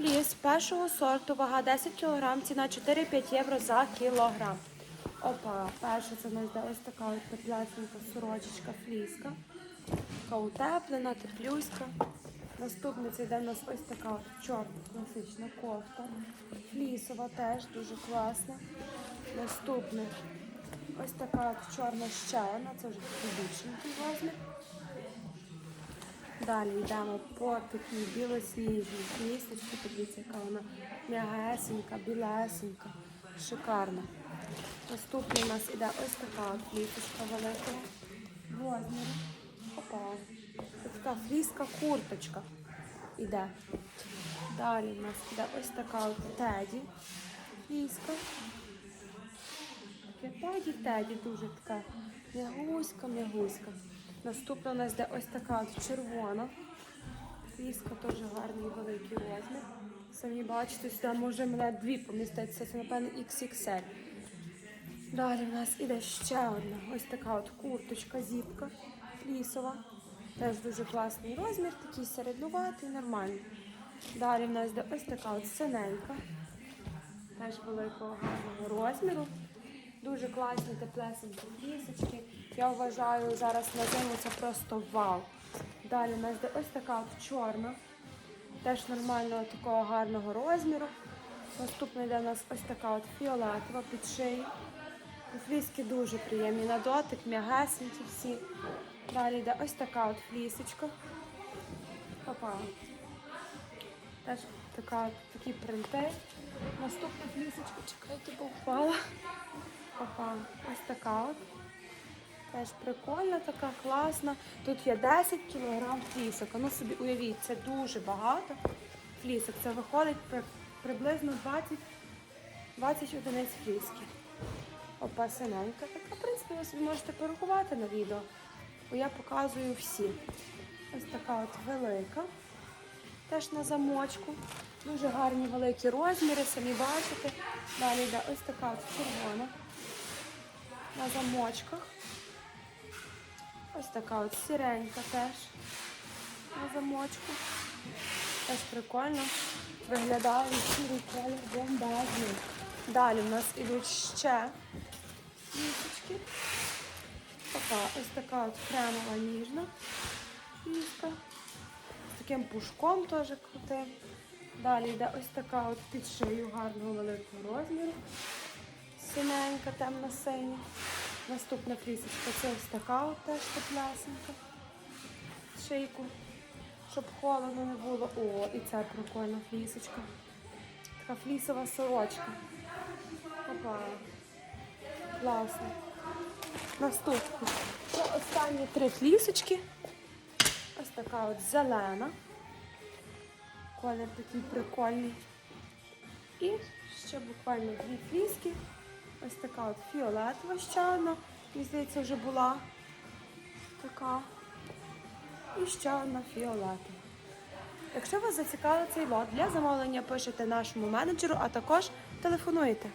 Фліс першого сорту, вага 10 кг, ціна 4-5 євро за кілограм. Опа, перша це в нас ось така от теплесенька сорочечка фліска. Така утеплена, теплюська. Наступна це йде в нас ось така чорна класична кофта. Флісова теж дуже класна. Наступне ось така чорна щелена, це вже такий більшенький розмір. Далі йдемо по такій білосніжній флісочці. Подивіться, яка вона м'ягесенька, білесенька, шикарна. Наступна у нас іде ось така флісочка великого розміру. Опа. Це така фліска курточка іде. Далі у нас іде ось така от теді фліска. Таке теді, теді дуже така м'ягуська, м'ягуська. Наступна у нас йде ось така от червона. Фліска теж гарний великий розмір. Самі бачите, сюди може мене дві поміститися, це, напевно, XXL. Далі в нас іде ще одна ось така от курточка, зіпка флісова. Теж дуже класний розмір, такий середнуватий, нормальний. Далі в нас йде ось така от синенька, теж великого гарного розміру. Дуже класні теплесенькі флісочки. Я вважаю, зараз на зиму це просто вау. Далі у нас йде ось така от чорна, теж нормального такого гарного розміру. Наступна йде у нас ось така от фіолетова під шиєю. Фліски дуже приємні на дотик, м'ягесенькі всі. Далі йде ось така от флісочка. Опа. Теж така, такі принти. Наступна флісочка, чекайте, бо впала. Опа, ось така от. Теж прикольна, така класна. Тут є 10 кг флісок. Ну собі уявіть, це дуже багато флісок. Це виходить при- приблизно 20, 20 одиниць фліски. Опа, синенька така. В принципі, ви собі можете порахувати на відео, бо я показую всі. Ось така от велика. Теж на замочку. Дуже гарні великі розміри, самі бачите. Далі йде ось така червона. На замочках. Ось така от сіренька теж на замочку. Теж прикольно. Виглядає сірий колір бомбезний. Далі в нас ідуть ще місочки. Така, ось така от кремова ніжна міска. Таким пушком теж крутим. Далі йде ось така от під шию гарного великого розміру. Синенька, темно-синя. Наступна флісочка це ось така от теж теплясенька. Шийку, щоб холодно не було. О, і це прикольна флісочка. Така флісова сорочка. Опа. Класно. Наступна. Це останні три флісочки. Ось така от зелена. Колір такий прикольний. І ще буквально дві фліски. Ось така от фіолетова ще одна. Мені здається, вже була така. І ще одна фіолетова. Якщо вас зацікавив цей лот, для замовлення пишете нашому менеджеру, а також телефонуєте.